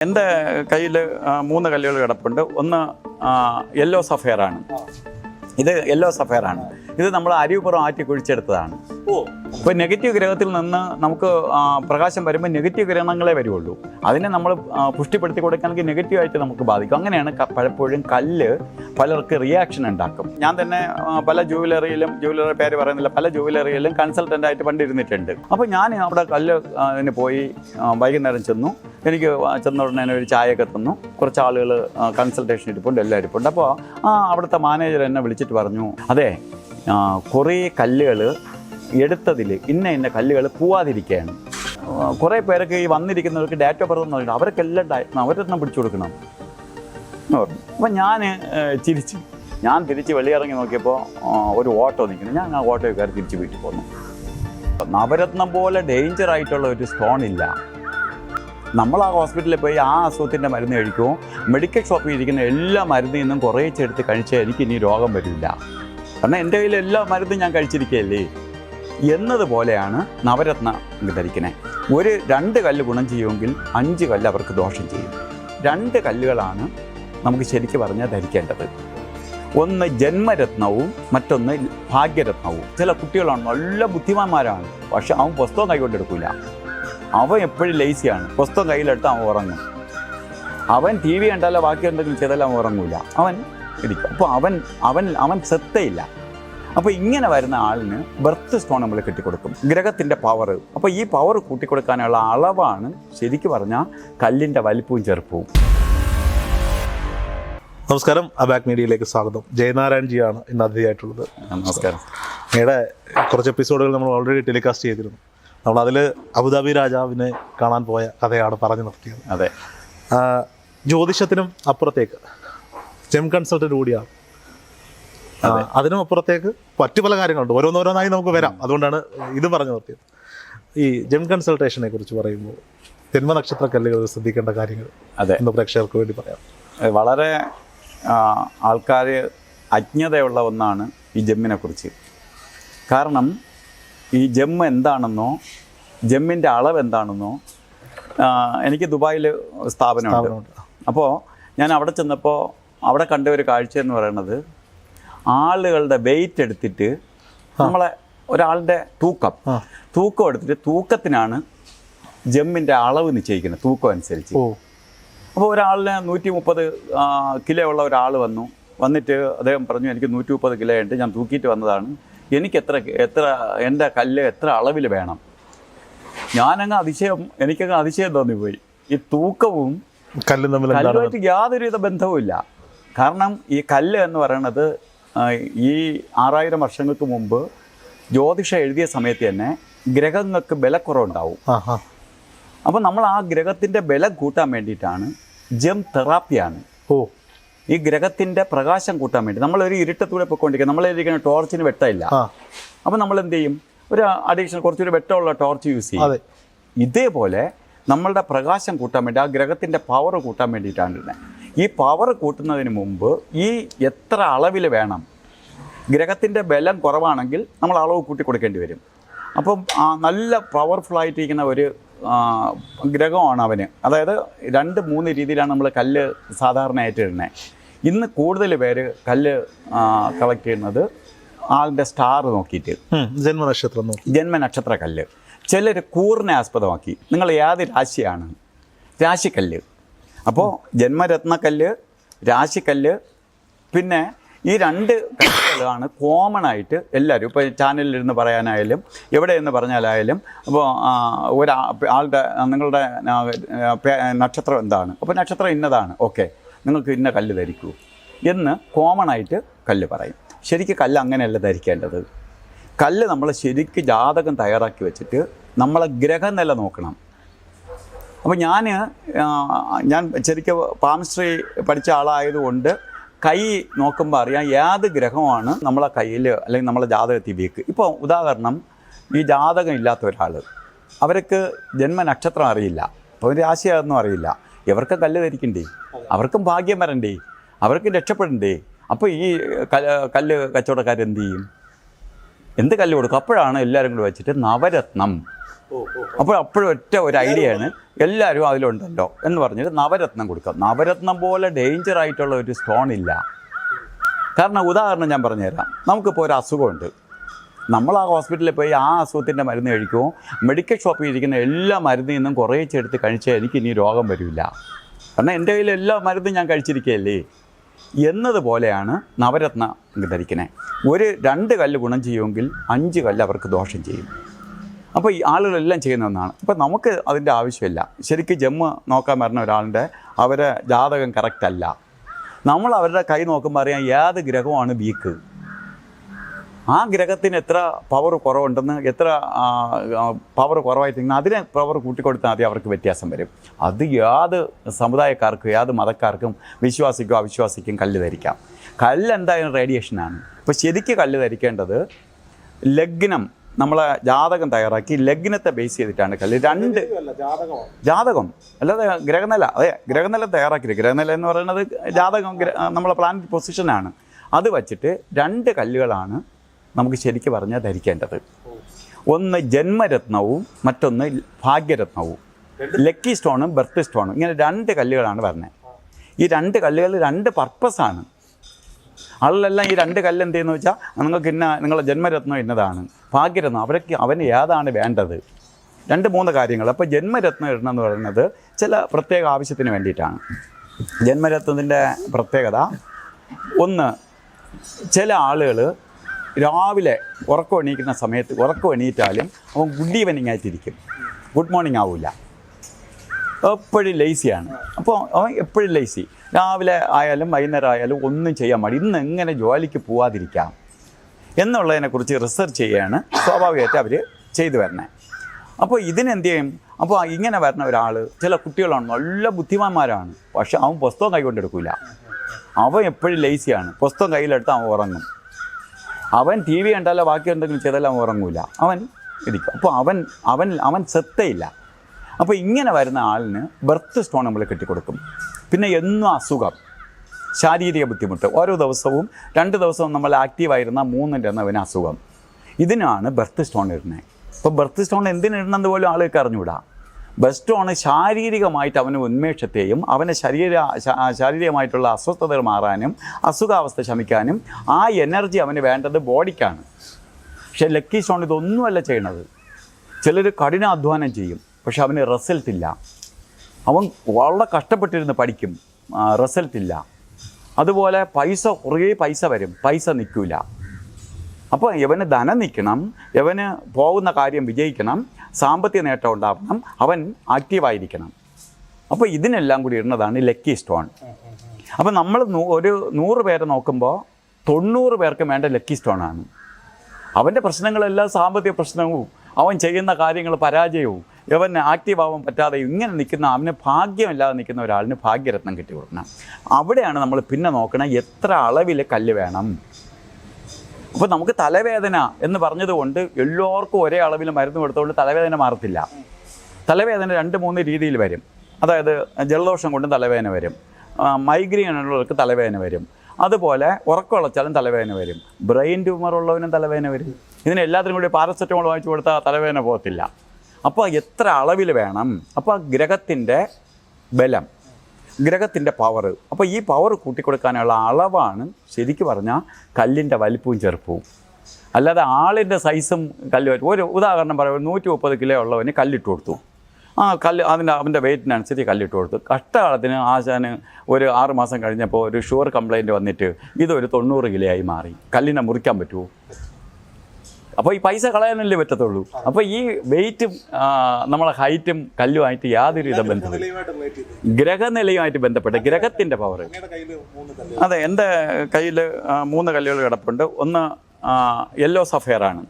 എന്റെ കയ്യിൽ മൂന്ന് കല്ലുകൾ കിടപ്പുണ്ട്. ഒന്ന് യെല്ലോ സഫയറാണ് ഇത് യെല്ലോ സഫയറാണ് ഇത് നമ്മൾ അരിവുപുറം ആറ്റി കുഴിച്ചെടുത്തതാണ്. ഓ. ഇപ്പോൾ നെഗറ്റീവ് ഗ്രഹത്തിൽ നിന്ന് നമുക്ക് പ്രകാശം വരുമ്പോൾ നെഗറ്റീവ് ഗ്രഹങ്ങളെ വരുള്ളൂ അതിനെ നമ്മൾ പുഷ്ടിപ്പെടുത്തി കൊടുക്കുകയാണെങ്കിൽ നെഗറ്റീവായിട്ട് നമുക്ക് ബാധിക്കും. അങ്ങനെയാണ് പലപ്പോഴും കല്ല് പലർക്ക് റിയാക്ഷൻ ഉണ്ടാക്കും. ഞാൻ തന്നെ പല ജുവലറിയിലും ജുവലറി പേര് പറയുന്നില്ല പല ജുവലറിയിലും കൺസൾട്ടന്റ് ആയിട്ട് പണ്ട് ഇരുന്നിട്ടുണ്ട് അപ്പോൾ ഞാൻ അവിടെ കല്ല് അതിന് പോയി വൈകുന്നേരം ചെന്നു. എനിക്ക് ചെന്ന ഉടനെ ഒരു ചായയൊക്കെ തന്നു. കുറച്ച് ആളുകൾ കൺസൾട്ടേഷൻ ഇരിപ്പുണ്ട് എല്ലാം ഇരിപ്പുണ്ട് അപ്പോൾ ആ അവിടുത്തെ മാനേജർ എന്നെ വിളിച്ചിട്ട് പറഞ്ഞു അതെ കുറേ കല്ലുകൾ എടുത്തതിൽ ഇന്ന ഇന്ന കല്ലുകൾ പോവാതിരിക്കുകയാണ്. കുറേ പേരൊക്കെ ഈ വന്നിരിക്കുന്നവർക്ക് ഡാറ്റ പറഞ്ഞു പറഞ്ഞിട്ട് അവർക്കെല്ലാം നവരത്നം പിടിച്ചു കൊടുക്കണം. അപ്പം ഞാൻ ചിരിച്ചു. ഞാൻ തിരിച്ച് വെളിയിറങ്ങി നോക്കിയപ്പോൾ ഒരു ഓട്ടോ നിൽക്കുന്നു. ഞാൻ ആ ഓട്ടോ കയറി തിരിച്ച് വീട്ടിൽ പോന്നു. നവരത്നം പോലെ ഡേഞ്ചർ ആയിട്ടുള്ള ഒരു സ്റ്റോൺ ഇല്ല. നമ്മൾ ആ ഹോസ്പിറ്റലിൽ പോയി ആ അസുഖത്തിന്റെ മരുന്ന് കഴിക്കുമോ മെഡിക്കൽ ഷോപ്പിൽ ഇരിക്കുന്ന എല്ലാ മരുന്നിൽ നിന്നും കുറേച്ചെടുത്ത് കഴിച്ചാൽ എനിക്ക് ഇനി രോഗം വരില്ല. കാരണം എന്റെ കയ്യിൽ എല്ലാ മരുന്നും ഞാൻ കഴിച്ചിരിക്കുകയല്ലേ? എന്നതുപോലെയാണ് നവരത്ന ധരിക്കണേ. ഒരു രണ്ട് കല്ല് ഗുണം ചെയ്യുമെങ്കിൽ അഞ്ച് കല്ല് അവർക്ക് ദോഷം ചെയ്യും. രണ്ട് കല്ലുകളാണ് നമുക്ക് ശരിക്ക് പറഞ്ഞാൽ ധരിക്കേണ്ടത്. ഒന്ന് ജന്മരത്നവും മറ്റൊന്ന് ഭാഗ്യരത്നവും. ചില കുട്ടികളാണ് നല്ല ബുദ്ധിമാന്മാരാണ്. പക്ഷെ അവൻ പുസ്തകം കൈകൊണ്ടെടുക്കില്ല അവൻ എപ്പോഴും ലേസിയാണ് പുസ്തകം കയ്യിലെടുത്ത് അവൻ ഉറങ്ങും. അവൻ ടി വി കണ്ടാലോ ബാക്കി എന്തെങ്കിലും ചെയ്താലും അവൻ ഉറങ്ങൂല. അവൻ ഇരിക്കും. അപ്പോൾ അവൻ അവൻ അവൻ സത്തയില്ല അപ്പോൾ ഇങ്ങനെ വരുന്ന ആളിന് ബർത്ത് സ്റ്റോൺ നമ്മൾ കെട്ടിക്കൊടുക്കും. ഗ്രഹത്തിന്റെ പവർ അപ്പോൾ ഈ പവർ കൂട്ടിക്കൊടുക്കാനുള്ള അളവാണ് ശരിക്ക് പറഞ്ഞാൽ കല്ലിന്റെ വലിപ്പവും ചെറുപ്പവും. നമസ്കാരം. അബാക് മീഡിയയിലേക്ക് സ്വാഗതം. ജയനാരായൺ ജിയാണ് ഇന്ന് അതിഥിയായിട്ടുള്ളത്. നമസ്കാരം. ഇവിടെ കുറച്ച് എപ്പിസോഡുകൾ നമ്മൾ ഓൾറെഡി ടെലികാസ്റ്റ് ചെയ്തിരുന്നു. നമ്മൾ അതിൽ അബുദാബി രാജാവിനെ കാണാൻ പോയ കഥയാണ് പറഞ്ഞു നിർത്തിയത്. അതെ. ജ്യോതിഷത്തിനും അപ്പുറത്തേക്ക്. ജെം കൺസൾട്ടന്റ് കൂടിയാണ്. അതിനും അപ്പുറത്തേക്ക് മറ്റു പല കാര്യങ്ങളുണ്ട്. ഓരോന്നോരോന്നായി നമുക്ക് വരാം. അതുകൊണ്ടാണ് ഇത് പറഞ്ഞു നിർത്തിയത്. ഈ ജെം കൺസൾട്ടേഷനെ കുറിച്ച് പറയുമ്പോൾ ജന്മനക്ഷത്ര കല്ലുകൾ ശ്രദ്ധിക്കേണ്ട കാര്യങ്ങൾ അതെ. എന്ന് പ്രേക്ഷകർക്ക് വേണ്ടി പറയാം. വളരെ ആൾക്കാർ അജ്ഞതയുള്ള ഒന്നാണ് ഈ ജെമ്മിനെ കുറിച്ച്. കാരണം ഈ ജെമ്മ് എന്താണെന്നോ ജമ്മിന്റെ അളവ് എന്താണെന്നോ എനിക്ക് ദുബായിൽ സ്ഥാപനമുണ്ട്. അപ്പോൾ ഞാൻ അവിടെ ചെന്നപ്പോൾ അവിടെ കണ്ട ഒരു കാഴ്ച എന്ന് പറയുന്നത് ആളുകളുടെ വെയിറ്റ് എടുത്തിട്ട് നമ്മളെ ഒരാളുടെ തൂക്കം. തൂക്കം എടുത്തിട്ട് തൂക്കത്തിനാണ് ജമ്മിന്റെ അളവ് നിശ്ചയിക്കുന്നത് തൂക്കം അനുസരിച്ച്. അപ്പോൾ ഒരാളിന് നൂറ്റി മുപ്പത് കിലോ ഉള്ള ഒരാൾ വന്നു. വന്നിട്ട് അദ്ദേഹം പറഞ്ഞു എനിക്ക് നൂറ്റി മുപ്പത് കിലോ ഉണ്ട് ഞാൻ തൂക്കിയിട്ട് വന്നതാണ്. എനിക്ക് എത്ര എത്ര എന്റെ കല്ല് എത്ര അളവിൽ വേണം? ഞാനങ്ങ് അതിശയം എനിക്കങ്ങ് അതിശയം തോന്നിപ്പോയി. ഈ തൂക്കവും കല്ലും തമ്മിൽ യാതൊരുവിധ ബന്ധവുമില്ല. കാരണം ഈ കല്ല് എന്ന് പറയുന്നത് ഈ ആറായിരം വർഷങ്ങൾക്ക് മുമ്പ് ജ്യോതിഷം എഴുതിയ സമയത്ത് തന്നെ ഗ്രഹങ്ങൾക്ക് ബലക്കുറവുണ്ടാവും. അപ്പോൾ നമ്മൾ ആ ഗ്രഹത്തിന്റെ ബലം കൂട്ടാൻ വേണ്ടിയിട്ടാണ് ജം തെറാപ്പിയാണ് ഓ. ഈ ഗ്രഹത്തിന്റെ പ്രകാശം കൂട്ടാൻ വേണ്ടി. നമ്മളൊരു ഇരുട്ടത്തൂടെ പോയിക്കൊണ്ടിരിക്കുക. നമ്മളിരിക്കുന്ന ടോർച്ചിന് വെട്ടമില്ല. അപ്പോൾ നമ്മൾ എന്ത് ചെയ്യും? ഒരു അഡീഷണൽ കുറച്ചൊരു വെട്ടമുള്ള ടോർച്ച് യൂസ് ചെയ്യും. ഇതേപോലെ നമ്മളുടെ പ്രകാശം കൂട്ടാൻ വേണ്ടി ആ ഗ്രഹത്തിന്റെ പവർ കൂട്ടാൻ വേണ്ടിയിട്ടാണ് ഇരുന്നത് ഈ പവർ കൂട്ടുന്നതിന് മുമ്പ് ഈ എത്ര അളവിൽ വേണം? ഗ്രഹത്തിന്റെ ബലം കുറവാണെങ്കിൽ നമ്മൾ അളവ് കൂട്ടി കൊടുക്കേണ്ടി വരും. അപ്പം ആ നല്ല പവർഫുൾ ആയിട്ടിരിക്കുന്ന ഒരു ഗ്രഹമാണ് അവന്. അതായത് രണ്ട് മൂന്ന് രീതിയിലാണ് നമ്മൾ കല്ല് സാധാരണയായിട്ട് ഇടുന്നത് ഇന്ന് കൂടുതൽ പേര് കല്ല് കളക്ട് ചെയ്യുന്നത് ആളുടെ സ്റ്റാർ നോക്കിയിട്ട്. ജന്മനക്ഷത്രം നോക്കി. ജന്മനക്ഷത്ര കല്ല്. ചിലർ കൂറിനെ ആസ്പദമാക്കി. നിങ്ങൾ ഏത് രാശിയാണ്? രാശിക്കല്ല്. അപ്പോൾ ജന്മരത്നക്കല്ല് രാശിക്കല്ല് പിന്നെ ഈ രണ്ട് കല്ലുകളാണ് കോമൺ ആയിട്ട് എല്ലാവരും ഇപ്പോൾ ചാനലിൽ ഇരുന്ന് പറയാനായാലും എവിടെ എന്ന് പറഞ്ഞാലായാലും അപ്പോൾ ഒരു ആളുടെ നിങ്ങളുടെ നക്ഷത്രം എന്താണ്? അപ്പോൾ നക്ഷത്രം ഇന്നതാണ്. ഓക്കെ. നിങ്ങൾക്ക് ഇന്ന കല്ല് ധരിക്കൂ എന്ന് കോമൺ ആയിട്ട് കല്ല് പറയും. ശരിക്കും കല്ല് അങ്ങനെയല്ല ധരിക്കേണ്ടത്. കല്ല് നമ്മൾ ശരിക്ക് ജാതകം തയ്യാറാക്കി വെച്ചിട്ട് നമ്മളെ ഗ്രഹനില നോക്കണം. അപ്പോൾ ഞാൻ ഞാൻ ശരിക്കും പാമിസ്ട്രി പഠിച്ച ആളായതുകൊണ്ട് കൈ നോക്കുമ്പോൾ അറിയാം ഏത് ഗ്രഹമാണ് നമ്മളെ കയ്യിൽ അല്ലെങ്കിൽ നമ്മളെ ജാതകത്തിൽ വീക്ക്. ഇപ്പോൾ ഉദാഹരണം ഈ ജാതകം ഇല്ലാത്ത ഒരാൾ അവർക്ക് ജന്മനക്ഷത്രം അറിയില്ല അപ്പോൾ രാശിയാണെന്നും അറിയില്ല. ഇവർക്ക് കല്ല് ധരിക്കണ്ടേ? അവർക്കും ഭാഗ്യം വരണ്ടേ? അവർക്ക് രക്ഷപ്പെടണ്ടേ? അപ്പോൾ ഈ കല്ല് കല്ല് കച്ചവടക്കാരെന്ത് ചെയ്യും? എന്ത് കല്ല് കൊടുക്കും? അപ്പോഴാണ് എല്ലാവരും കൂടി വെച്ചിട്ട് നവരത്നം. അപ്പോൾ അപ്പോഴും ഒറ്റ ഒരു ആണ് എല്ലാവരും അതിലുണ്ടല്ലോ എന്ന് പറഞ്ഞിട്ട് നവരത്നം കൊടുക്കുക. നവരത്നം പോലെ ഡേഞ്ചർ ആയിട്ടുള്ള ഒരു സ്റ്റോൺ ഇല്ല. കാരണം ഉദാഹരണം ഞാൻ പറഞ്ഞുതരാം. നമുക്കിപ്പോൾ ഒരു അസുഖമുണ്ട്. നമ്മൾ ആ ഹോസ്പിറ്റലിൽ പോയി ആ അസുഖത്തിന്റെ മരുന്ന് കഴിക്കുമോ മെഡിക്കൽ ഷോപ്പിൽ ഇരിക്കുന്ന എല്ലാ മരുന്നിൽ നിന്നും കുറേ എടുത്ത് കഴിച്ചാൽ എനിക്ക് ഇനി രോഗം വരില്ല. കാരണം എന്റെ കയ്യിൽ എല്ലാ മരുന്നും ഞാൻ കഴിച്ചിരിക്കുകയല്ലേ? എന്നതുപോലെയാണ് നവരത്ന ധരിക്കണേ. ഒരു രണ്ട് കല്ല് ഗുണം ചെയ്യുമെങ്കിൽ അഞ്ച് കല്ല് അവർക്ക് ദോഷം ചെയ്യും. അപ്പോൾ ഈ ആളുകളെല്ലാം ചെയ്യുന്ന ഒന്നാണ്. അപ്പോൾ നമുക്ക് അതിന്റെ ആവശ്യമില്ല. ശരിക്കും ജമ്മ നോക്കാൻ വരുന്ന ഒരാളുടെ അവരെ ജാതകം കറക്റ്റ് അല്ല. നമ്മൾ അവരുടെ കൈ നോക്കുമ്പോൾ അറിയാം ഏത് ഗ്രഹമാണ് വീക്ക് ആ ഗ്രഹത്തിന് എത്ര പവർ കുറവുണ്ടെന്ന് എത്ര പവർ കുറവായിട്ടെങ്കിൽ അതിനെ പവർ കൂട്ടിക്കൊടുത്താൽ മതി അവർക്ക് വ്യത്യാസം വരും. അത് യാത് സമുദായക്കാർക്കും യാത് മതക്കാർക്കും വിശ്വാസിക്കും അവിശ്വാസിക്കും കല്ല് ധരിക്കാം. കല്ല് എന്തായാലും റേഡിയേഷനാണ് അപ്പോൾ ശരിക്ക് കല്ല് ധരിക്കേണ്ടത് ലഗ്നം നമ്മളെ ജാതകം തയ്യാറാക്കി ലഗ്നത്തെ ബേസ് ചെയ്തിട്ടാണ് കളി. രണ്ട് ജാതകം. അല്ലാതെ ഗ്രഹനില. അതെ ഗ്രഹനില തയ്യാറാക്കിയത് ഗ്രഹനില എന്ന് പറയുന്നത് ജാതകം നമ്മളെ പ്ലാനറ്റ് പൊസിഷനാണ് അത് വച്ചിട്ട് രണ്ട് കല്ലുകളാണ് നമുക്ക് ശരിക്കും പറഞ്ഞാൽ ധരിക്കേണ്ടത്. ഒന്ന് ജന്മരത്നവും മറ്റൊന്ന് ഭാഗ്യരത്നവും. ലക്കി സ്റ്റോണും ബർത്ത് സ്റ്റോണും ഇങ്ങനെ രണ്ട് കല്ലുകളാണ് പറഞ്ഞത് ഈ രണ്ട് കല്ലുകൾ രണ്ട് പർപ്പസാണ് ആളിലെല്ലാം ഈ രണ്ട് കല്ല് എന്ത് ചെയ്യുന്നു വെച്ചാൽ നിങ്ങൾക്ക് ഇന്ന നിങ്ങളുടെ ജന്മരത്നം ഇന്നതാണ്. ഭാഗ്യരത്നം അവരൊക്കെ അവന് ഏതാണ് വേണ്ടത്? രണ്ട് മൂന്ന് കാര്യങ്ങൾ. അപ്പോൾ ജന്മരത്നം ഇടണം എന്ന് പറയുന്നത് ചില പ്രത്യേക ആവശ്യത്തിന് വേണ്ടിയിട്ടാണ്. ജന്മരത്നത്തിന്റെ പ്രത്യേകത ഒന്ന് ചില ആളുകൾ രാവിലെ ഉറക്കം എണീക്കുന്ന സമയത്ത് ഉറക്കം എണീറ്റാലും അവൻ ഗുഡ് ഈവനിങ് ആയിട്ടിരിക്കും. ഗുഡ് മോർണിംഗ് ആവില്ല എപ്പോഴും ലേസിയാണ് അപ്പോൾ അവൻ എപ്പോഴും ലേസി രാവിലെ ആയാലും വൈകുന്നേരം ആയാലും ഒന്നും ചെയ്യാൻ മതി ഇന്ന് എങ്ങനെ ജോലിക്ക് പോവാതിരിക്കാം എന്നുള്ളതിനെക്കുറിച്ച് റിസർച്ച് ചെയ്യുകയാണ് സ്വാഭാവികമായിട്ട് അവർ ചെയ്തു വരണേ അപ്പോൾ ഇതിനെന്ത് ചെയ്യും? അപ്പോൾ ഇങ്ങനെ വരുന്ന ഒരാൾ ചില കുട്ടികളാണ് നല്ല ബുദ്ധിമാന്മാരാണ്. പക്ഷെ അവൻ പുസ്തകം കൈകൊണ്ടെടുക്കില്ല അവൻ എപ്പോഴും ലേസിയാണ് പുസ്തകം കയ്യിലെടുത്ത് അവൻ ഉറങ്ങും. അവൻ ടി വി കണ്ടാലോ ബാക്കി എന്തെങ്കിലും ചെയ്താലും അവൻ ഉറങ്ങൂല. അവൻ ഇരിക്കും. അപ്പോൾ അവൻ അവൻ അവൻ സെത്തയില്ല അപ്പോൾ ഇങ്ങനെ വരുന്ന ആളിന് ബർത്ത് സ്റ്റോൺ നമ്മൾ കെട്ടിക്കൊടുക്കും. പിന്നെ എന്നും അസുഖം. ശാരീരിക ബുദ്ധിമുട്ട്. ഓരോ ദിവസവും രണ്ട് ദിവസവും നമ്മൾ ആക്റ്റീവായിരുന്ന മൂന്നിന്റെ എന്നവന് അസുഖം. ഇതിനാണ് ബർത്ത് സ്റ്റോൺ ഇടുന്നത്. ഇപ്പോൾ ബർത്ത് സ്റ്റോൺ എന്തിനിടണമെന്ന് പോലും ആളുകൾക്ക് അറിഞ്ഞുകൂടാ ബസ് സ്റ്റോൺ ശാരീരികമായിട്ട് അവന് ഉന്മേഷത്തെയും അവന്റെ ശരീര ശാരീരികമായിട്ടുള്ള അസ്വസ്ഥതകൾ മാറാനും അസുഖാവസ്ഥ ശമിക്കാനും ആ എനർജി അവന് വേണ്ടത് ബോഡിക്കാണ് പക്ഷേ ലക്കി സ്റ്റോൺ ഇതൊന്നുമല്ല ചെയ്യണത്. ചിലർ കഠിനാധ്വാനം ചെയ്യും. പക്ഷെ അവന് റിസൾട്ട് ഇല്ല. അവൻ വളരെ കഷ്ടപ്പെട്ടിരുന്ന് പഠിക്കും. റിസൾട്ട് ഇല്ല. അതുപോലെ പൈസ കുറേ പൈസ വരും. പൈസ നിൽക്കില്ല അപ്പോൾ ഇവന് ധനം നിൽക്കണം. ഇവന് പോകുന്ന കാര്യം വിജയിക്കണം. സാമ്പത്തിക നേട്ടം ഉണ്ടാവണം. അവൻ ആക്റ്റീവായിരിക്കണം അപ്പോൾ ഇതിനെല്ലാം കൂടി ഇടുന്നതാണ് ലക്കി സ്റ്റോൺ അപ്പോൾ നമ്മൾ ഒരു നൂറ് പേരെ നോക്കുമ്പോൾ തൊണ്ണൂറ് പേർക്കും വേണ്ട ലക്കി സ്റ്റോണാണ് അവന്റെ പ്രശ്നങ്ങളെല്ലാം സാമ്പത്തിക പ്രശ്നവും അവൻ ചെയ്യുന്ന കാര്യങ്ങൾ പരാജയവും ഇവൻ ആക്റ്റീവ് ആവാൻ പറ്റാതെ ഇങ്ങനെ നിൽക്കുന്ന അവന് ഭാഗ്യമില്ലാതെ നിൽക്കുന്ന ഒരാളിന് ഭാഗ്യരത്നം കിട്ടി കൊടുക്കണം അവിടെയാണ് നമ്മൾ പിന്നെ നോക്കണം എത്ര അളവിൽ കല്ല് വേണം. അപ്പോൾ നമുക്ക് തലവേദന എന്ന് പറഞ്ഞതുകൊണ്ട് എല്ലാവർക്കും ഒരേ അളവിൽ മരുന്ന് കൊടുത്തുകൊണ്ട് തലവേദന മാറത്തില്ല. തലവേദന രണ്ട് മൂന്ന് രീതിയിൽ വരും. അതായത് ജലദോഷം കൊണ്ട് തലവേദന വരും. മൈഗ്രെയിൻ ഉള്ളവർക്ക് തലവേദന വരും. അതുപോലെ ഉറക്കമുളച്ചാലും തലവേദന വരും. ബ്രെയിൻ ട്യൂമർ ഉള്ളവനും തലവേദന വരും. ഇതിനെല്ലാത്തിനും കൂടി പാരസെറ്റമോൾ വാങ്ങിച്ചു കൊടുത്താൽ തലവേദന പോകത്തില്ല. അപ്പോൾ എത്ര അളവിൽ വേണം? അപ്പോൾ ഗ്രഹത്തിന്റെ ബലം ഗ്രഹത്തിന്റെ പവർ അപ്പോൾ ഈ പവർ കൂട്ടിക്കൊടുക്കാനുള്ള അളവാണ് ശരിക്കും പറഞ്ഞാൽ കല്ലിന്റെ വലിപ്പവും ചെറുപ്പവും. അല്ലാതെ ആളിന്റെ സൈസും കല്ല് ഒരു ഉദാഹരണം പറയുമ്പോൾ നൂറ്റി മുപ്പത് കിലോ ഉള്ളവന് കല്ലിട്ട് കൊടുത്തു. ആ കല്ല് അതിന്റെ അവന്റെ വെയിറ്റിനനുസരിച്ച് കല്ലിട്ട് കൊടുത്തു. കഷ്ടകാലത്തിന് ആശാന് ഒരു ആറ് മാസം കഴിഞ്ഞപ്പോൾ ഒരു ഷുഗർ കംപ്ലയിന്റ് വന്നിട്ട് ഇതൊരു തൊണ്ണൂറ് കിലോ ആയി മാറി. കല്ലിനെ മുറിക്കാൻ പറ്റുമോ? അപ്പോൾ ഈ പൈസ കളയാനല്ലേ പറ്റത്തുള്ളൂ. അപ്പോൾ ഈ വെയിറ്റും നമ്മളെ ഹൈറ്റും കല്ലുമായിട്ട് യാതൊരു വിധ ബന്ധമില്ല. ഗ്രഹനിലയുമായിട്ട് ബന്ധപ്പെട്ട് ഗ്രഹത്തിന്റെ പവർ അതെ എന്റെ കയ്യിൽ മൂന്ന് കല്ലുകൾ കിടപ്പുണ്ട്. ഒന്ന് യെല്ലോ സഫയറാണ്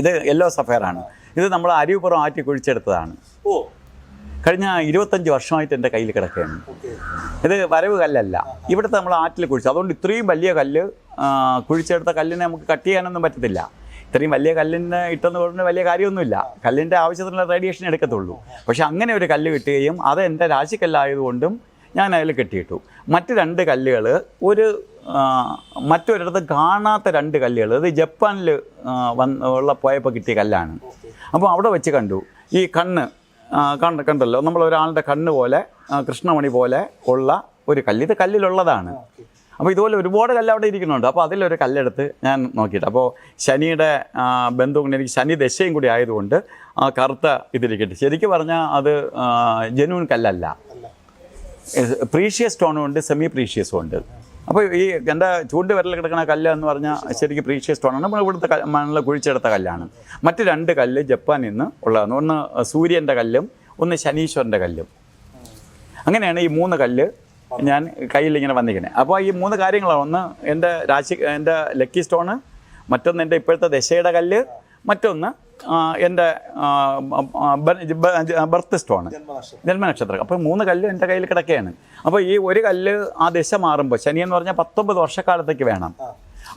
ഇത് യെല്ലോ സഫയറാണ് ഇത് നമ്മൾ അരിവുപുറം ആറ്റി കുഴിച്ചെടുത്തതാണ്. ഓ. കഴിഞ്ഞ ഇരുപത്തഞ്ച് വർഷമായിട്ട് എന്റെ കയ്യിൽ കിടക്കുകയാണ്. ഇത് വരവ് കല്ലല്ല. ഇവിടുത്തെ നമ്മൾ ആറ്റിൽ കുഴിച്ചു. അതുകൊണ്ട് ഇത്രയും വലിയ കല്ല് കുഴിച്ചെടുത്ത കല്ലിനെ നമുക്ക് കട്ട് ചെയ്യാനൊന്നും പറ്റത്തില്ല. ഇത്രയും വലിയ കല്ലിന് ഇട്ടെന്ന് പറഞ്ഞ വലിയ കാര്യമൊന്നുമില്ല. കല്ലിന്റെ ആവശ്യത്തിനുള്ള റേഡിയേഷൻ എടുക്കത്തുള്ളൂ. പക്ഷെ അങ്ങനെ ഒരു കല്ല് കിട്ടുകയും അത് എന്റെ രാശിക്കല്ലായതുകൊണ്ടും ഞാൻ അതിൽ കെട്ടിയിട്ടു. മറ്റ് രണ്ട് കല്ലുകൾ ഒരു മറ്റൊരിടത്ത് കാണാത്ത രണ്ട് കല്ലുകൾ അത് ജപ്പാനിൽ വന്ന് ഉള്ള പോയപ്പോൾ കിട്ടിയ കല്ലാണ്. അപ്പോൾ അവിടെ വെച്ച് കണ്ടു. ഈ കണ്ണ് കണ്ട് കണ്ടല്ലോ? നമ്മൾ ഒരാളുടെ കണ്ണ് പോലെ കൃഷ്ണമണി പോലെ ഉള്ള ഒരു കല്ല്. ഇത് കല്ലിലുള്ളതാണ്. അപ്പോൾ ഇതുപോലെ ഒരുപാട് കല്ല് അവിടെ ഇരിക്കുന്നുണ്ട്. അപ്പോൾ അതിലൊരു കല്ലെടുത്ത് ഞാൻ നോക്കിയിട്ട്. അപ്പോൾ ശനിയുടെ ബന്ധു കൊണ്ട് എനിക്ക് ശനി ദശയും കൂടി ആയതുകൊണ്ട് ആ കറുത്ത ഇതിരിക്കട്ടെ ശരിക്കും പറഞ്ഞാൽ അത് ജനുവൻ കല്ലല്ല. പ്രീഷ്യസ് സ്റ്റോണും ഉണ്ട് സെമി പ്രീഷ്യസും ഉണ്ട്. അപ്പോൾ ഈ എന്റെ ചൂണ്ട് വിരൽ കിടക്കുന്ന കല്ല് എന്ന് പറഞ്ഞാൽ ശരിക്കും പ്രീഷ്യസ് സ്റ്റോണാണ്. നമ്മൾ ഇവിടുത്തെ മണ്ണിൽ കുഴിച്ചെടുത്ത കല്ലാണ്. മറ്റ് രണ്ട് കല്ല് ജപ്പാനിൽ നിന്ന് ഉള്ളതാണ്. ഒന്ന് സൂര്യന്റെ കല്ലും ഒന്ന് ശനീശ്വരന്റെ കല്ലും. അങ്ങനെയാണ് ഈ മൂന്ന് കല്ല് ഞാൻ കയ്യിൽ ഇങ്ങനെ വന്നിരിക്കുന്നത് അപ്പോൾ ഈ മൂന്ന് കാര്യങ്ങളാണ്. ഒന്ന് എന്റെ രാശി എന്റെ ലക്കി സ്റ്റോണ് മറ്റൊന്ന് എന്റെ ഇപ്പോഴത്തെ ദശയുടെ കല്ല് മറ്റൊന്ന് എന്റെ ബർത്ത് സ്റ്റോണ് ജന്മനക്ഷത്രം. അപ്പോൾ മൂന്ന് കല്ല് എന്റെ കയ്യിൽ കിടക്കുകയാണ് അപ്പോൾ ഈ ഒരു കല്ല് ആ ദശ മാറുമ്പോൾ ശനി എന്ന് പറഞ്ഞാൽ പത്തൊമ്പത് വർഷക്കാലത്തേക്ക് വേണം.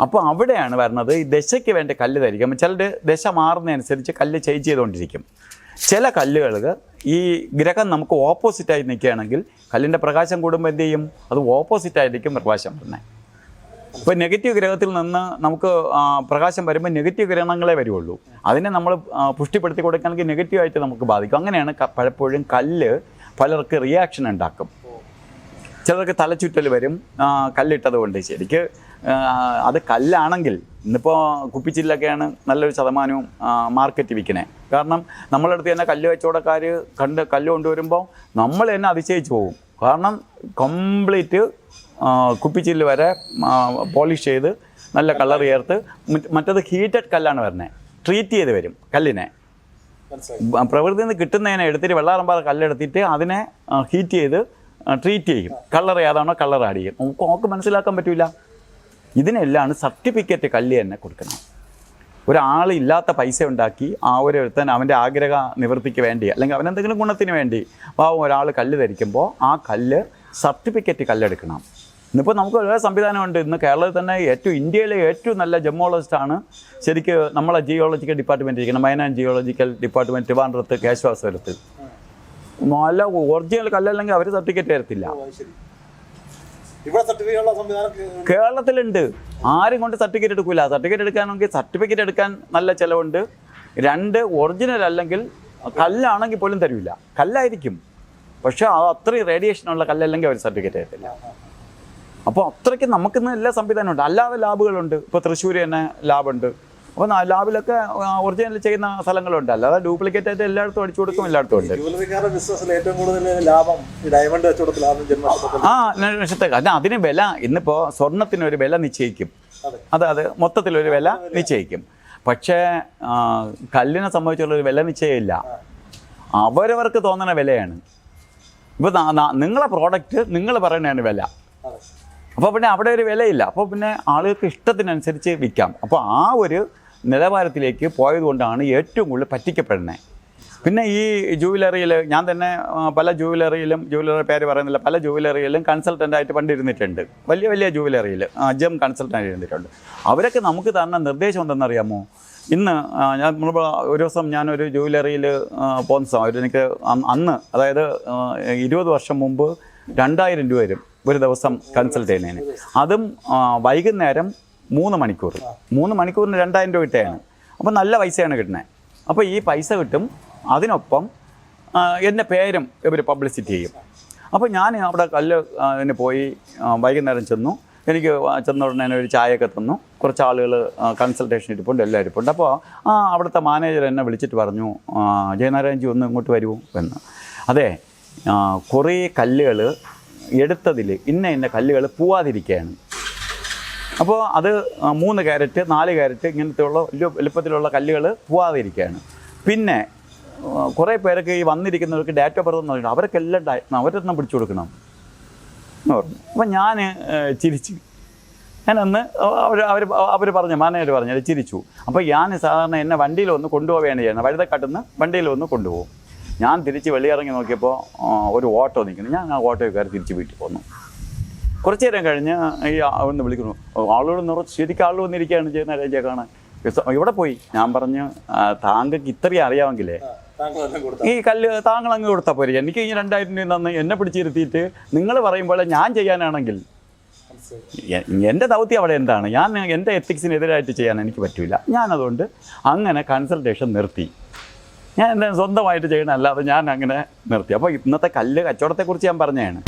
അപ്പോൾ അവിടെയാണ് വരുന്നത് ഈ ദശയ്ക്ക് വേണ്ടി കല്ല് ധരിക്കും ചിലർ ദശ മാറുന്നതനുസരിച്ച് കല്ല് ചേഞ്ച് ചെയ്തുകൊണ്ടിരിക്കും. ചില കല്ലുകൾക്ക് ഈ ഗ്രഹം നമുക്ക് ഓപ്പോസിറ്റായി നിൽക്കുകയാണെങ്കിൽ കല്ലിന്റെ പ്രകാശം കൂടുമ്പോൾ എന്ത് ചെയ്യും? അത് ഓപ്പോസിറ്റായിരിക്കും പ്രകാശം വരുന്നത്. ഇപ്പോൾ നെഗറ്റീവ് ഗ്രഹത്തിൽ നിന്ന് നമുക്ക് പ്രകാശം വരുമ്പോൾ നെഗറ്റീവ് ഗ്രഹണങ്ങളെ വരുള്ളൂ അതിനെ നമ്മൾ പുഷ്ടിപ്പെടുത്തി കൊടുക്കുകയാണെങ്കിൽ നെഗറ്റീവായിട്ട് നമുക്ക് ബാധിക്കും. അങ്ങനെയാണ് പലപ്പോഴും കല്ല് പലർക്ക് റിയാക്ഷൻ ഉണ്ടാക്കും. ചിലർക്ക് തലച്ചുറ്റൽ വരും. കല്ലിട്ടത് കൊണ്ട് ശരിക്ക് അത് കല്ലാണെങ്കിൽ ഇന്നിപ്പോൾ കുപ്പിച്ചില്ലൊക്കെയാണ് നല്ലൊരു ശതമാനവും മാർക്കറ്റ് വിൽക്കണേ. കാരണം നമ്മളെ അടുത്ത് തന്നെ കല്ല് കച്ചവടക്കാർ കണ്ട് കല്ല് കൊണ്ടുവരുമ്പോൾ നമ്മൾ തന്നെ അതിശയിച്ച് പോകും. കാരണം കംപ്ലീറ്റ് കുപ്പിച്ചില്ല് വരെ പോളിഷ് ചെയ്ത് നല്ല കളർ ചേർത്ത് മറ്റ് മറ്റത് ഹീറ്റഡ് കല്ലാണ് വരുന്നത് ട്രീറ്റ് ചെയ്ത് വരും കല്ലിനെ. പ്രകൃതിയിൽ നിന്ന് കിട്ടുന്നതിനെ എടുത്തിട്ട് വെള്ളാറമ്പാറ കല്ലെടുത്തിട്ട് അതിനെ ഹീറ്റ് ചെയ്ത് ട്രീറ്റ് ചെയ്യും. കളർ ഏതാണോ കളർ ആഡ് ചെയ്യും. നമുക്ക് നമുക്ക് മനസ്സിലാക്കാൻ പറ്റില്ല ഇതിനെല്ലാം സർട്ടിഫിക്കറ്റ് കല്ല് തന്നെ കൊടുക്കണം ഒരാൾ ഇല്ലാത്ത പൈസ ഉണ്ടാക്കി ആ ഒരു ഒരുത്തൻ അവന്റെ ആഗ്രഹ നിവൃത്തിക്ക് വേണ്ടി അല്ലെങ്കിൽ അവനെന്തെങ്കിലും ഗുണത്തിന് വേണ്ടി പാവം ഒരാൾ കല്ല് ധരിക്കുമ്പോൾ ആ കല്ല് സർട്ടിഫിക്കറ്റ് കല്ലെടുക്കണം ഇന്നിപ്പോൾ നമുക്ക് വളരെ സംവിധാനമുണ്ട്. ഇന്ന് കേരളത്തിൽ തന്നെ ഏറ്റവും ഇന്ത്യയിലെ ഏറ്റവും നല്ല ജമ്മോളജിസ്റ്റാണ് ശരിക്കും നമ്മളെ ജിയോളജിക്കൽ ഡിപ്പാർട്ട്മെന്റ് ഇരിക്കുന്നത്. മൈനാൻ ജിയോളജിക്കൽ ഡിപ്പാർട്ട്മെന്റ് ട്രിവാൻഡ്രത്ത് കേശവാസപുരത്ത് നല്ല ഒറിജിനൽ കല്ലല്ലെങ്കിൽ അവർ സർട്ടിഫിക്കറ്റ് തരത്തില്ല. കേരളത്തിലുണ്ട്. ആരും കൊണ്ട് സർട്ടിഫിക്കറ്റ് എടുക്കില്ല സർട്ടിഫിക്കറ്റ് എടുക്കാനെങ്കിൽ സർട്ടിഫിക്കറ്റ് എടുക്കാൻ നല്ല ചിലവുണ്ട്. രണ്ട് ഒറിജിനൽ അല്ലെങ്കിൽ കല്ലാണെങ്കിൽ പോലും തരില്ല കല്ലായിരിക്കും. പക്ഷെ അത് അത്രയും റേഡിയേഷനുള്ള കല്ലല്ലെങ്കിൽ അവർ സർട്ടിഫിക്കറ്റ് തരത്തില്ല. അപ്പോൾ അത്രയ്ക്ക് നമുക്കിന്ന് എല്ലാ സംവിധാനമുണ്ട് അല്ലാതെ ലാബുകളുണ്ട് ഇപ്പോൾ തൃശ്ശൂർ തന്നെ ലാബുണ്ട് അപ്പോൾ ലാബിലൊക്കെ ഒറിജിനൽ ചെയ്യുന്ന സ്ഥലങ്ങളുണ്ട് അല്ലാതെ ഡ്യൂപ്ലിക്കേറ്റ് ആയിട്ട് എല്ലായിടത്തും അടിച്ചു കൊടുക്കും എല്ലായിടത്തും ഉണ്ട്. ബിസിനസ്സിൽ ഏറ്റവും കൂടുതൽ ലാഭം ഡയമണ്ട് കച്ചവടത്തിൽ ആ ലക്ഷത്തെ അല്ല അതിന് വില ഇന്നിപ്പോൾ സ്വർണത്തിന് ഒരു വില നിശ്ചയിക്കും. അതെ. അതെ മൊത്തത്തിൽ ഒരു വില നിശ്ചയിക്കും. പക്ഷേ കല്ലിനെ സംബന്ധിച്ചുള്ളൊരു വില നിശ്ചയമില്ല. അവരവർക്ക് തോന്നുന്ന വിലയാണ്. ഇപ്പോൾ നിങ്ങളെ പ്രോഡക്റ്റ് നിങ്ങൾ പറയുന്നതാണ് വില. അപ്പോൾ പിന്നെ അവിടെ ഒരു വിലയില്ല. അപ്പോൾ പിന്നെ ആളുകൾക്ക് ഇഷ്ടത്തിനനുസരിച്ച് വിൽക്കാം. അപ്പോൾ ആ ഒരു നിലവാരത്തിലേക്ക് പോയതുകൊണ്ടാണ് ഏറ്റവും കൂടുതൽ പറ്റിക്കപ്പെടുന്നത്. പിന്നെ ഈ ജുവലറിയിൽ ഞാൻ തന്നെ പല ജുവലറിയിലും ജുവലറി പേര് പറയുന്നില്ല പല ജുവലറിയിലും കൺസൾട്ടന്റായിട്ട് പണ്ട് ഇരുന്നിട്ടുണ്ട്. വലിയ വലിയ ജുവലറിയിൽ ജം കൺസൾട്ടന്റ് ഇരുന്നിട്ടുണ്ട്. അവരൊക്കെ നമുക്ക് തന്ന നിർദ്ദേശം എന്തെന്നറിയാമോ? ഇന്ന് ഞാൻ ഒരു ദിവസം ഞാനൊരു ജുവലറിയിൽ പോകുന്ന സമയം എനിക്ക് അന്ന് അതായത് ഇരുപത് വർഷം മുമ്പ് രണ്ടായിരം രൂപ വരും ഒരു ദിവസം കൺസൾട്ട് ചെയ്യുന്നതിന്. അതും വൈകുന്നേരം മൂന്ന് മണിക്കൂർ. മൂന്ന് മണിക്കൂറിന് രണ്ടായിരം രൂപ കിട്ടുകയാണ്. അപ്പോൾ നല്ല പൈസയാണ് കിട്ടുന്നത് അപ്പോൾ ഈ പൈസ കിട്ടും അതിനൊപ്പം എന്റെ പേരും ഇവർ പബ്ലിസിറ്റി ചെയ്യും. അപ്പോൾ ഞാൻ അവിടെ കല്ല് അതിന് പോയി വൈകുന്നേരം ചെന്നു. എനിക്ക് ചെന്ന ഉടനെ ഒരു ചായയൊക്കെ തന്നു. കുറച്ച് ആളുകൾ കൺസൾട്ടേഷൻ ഇരിപ്പുണ്ട് എല്ലാം ഇരിപ്പുണ്ട്. അപ്പോൾ ആ അവിടുത്തെ മാനേജർ എന്നെ വിളിച്ചിട്ട് പറഞ്ഞു ജയനാരായണജി ഒന്ന് ഇങ്ങോട്ട് വരൂ എന്ന്. അതെ കുറേ കല്ലുകൾ എടുത്തതിൽ ഇന്ന ഇന്ന കല്ലുകൾ പോവാതിരിക്കുകയാണ് അപ്പോൾ അത് മൂന്ന് ക്യാരറ്റ് നാല് ക്യാരറ്റ് ഇങ്ങനത്തെയുള്ള വലിയ വലുപ്പത്തിലുള്ള കല്ലുകൾ പോവാതിരിക്കുകയാണ്. പിന്നെ കുറേ പേരൊക്കെ ഈ വന്നിരിക്കുന്നവർക്ക് ഡാറ്റ ബർത്ത് എന്ന് പറഞ്ഞു അവർക്കെല്ലാം ഡാ അവരെണ്ണം പിടിച്ചു കൊടുക്കണം എന്ന് പറഞ്ഞു. അപ്പം ഞാൻ ചിരിച്ചു. ഞാനന്ന് അവർ അവർ അവർ പറഞ്ഞു മാനേജർ പറഞ്ഞു അത് ചിരിച്ചു. അപ്പോൾ ഞാൻ സാധാരണ എന്നെ വണ്ടിയിൽ ഒന്ന് കൊണ്ടുപോവുകയാണ് ചെയ്യുന്നത്. വഴുതക്കാട്ടുനിന്ന് വണ്ടിയിൽ ഒന്ന് കൊണ്ടുപോകും. ഞാൻ തിരിച്ച് വെളിയിറങ്ങി നോക്കിയപ്പോൾ ഒരു ഓട്ടോ നിൽക്കുന്നു. ഞാൻ ആ ഓട്ടോയിൽ കയറി തിരിച്ച് വീട്ടിൽ പോന്നു. കുറച്ച് നേരം കഴിഞ്ഞ് ഈ ഒന്ന് വിളിക്കുന്നു. ആളുകൾ നിറച്ച് ശരിക്കും ആളോട് വന്നിരിക്കുകയാണ് ചെയ്യുന്ന രാജ്യം കാണാൻ? ഇവിടെ പോയി? ഞാൻ പറഞ്ഞു "ആ, താങ്കൾക്ക് ഇത്രയും അറിയാമെങ്കിലേ. ഈ കല്ല് താങ്കൾ അങ്ങ് കൊടുത്താൽ പോരെ. എനിക്ക് ഈ രണ്ടായിരം രൂപ തന്ന് എന്നെ പിടിച്ചിരുത്തിയിട്ട് നിങ്ങൾ പറയുമ്പോൾ ഞാൻ ചെയ്യാനാണെങ്കിൽ. എന്റെ ദൗത്യം അവിടെ എന്താണ്? ഞാൻ എന്റെ എത്തിക്സിനെതിരായിട്ട് ചെയ്യാൻ എനിക്ക് പറ്റില്ല ഞാനതുകൊണ്ട് അങ്ങനെ കൺസൾട്ടേഷൻ നിർത്തി. ഞാൻ എന്റെ സ്വന്തമായിട്ട് ചെയ്യണമല്ലാതെ ഞാൻ അങ്ങനെ നിർത്തി. അപ്പോൾ ഇന്നത്തെ കല്ല് കച്ചവടത്തെക്കുറിച്ച് ഞാൻ പറഞ്ഞതാണ്.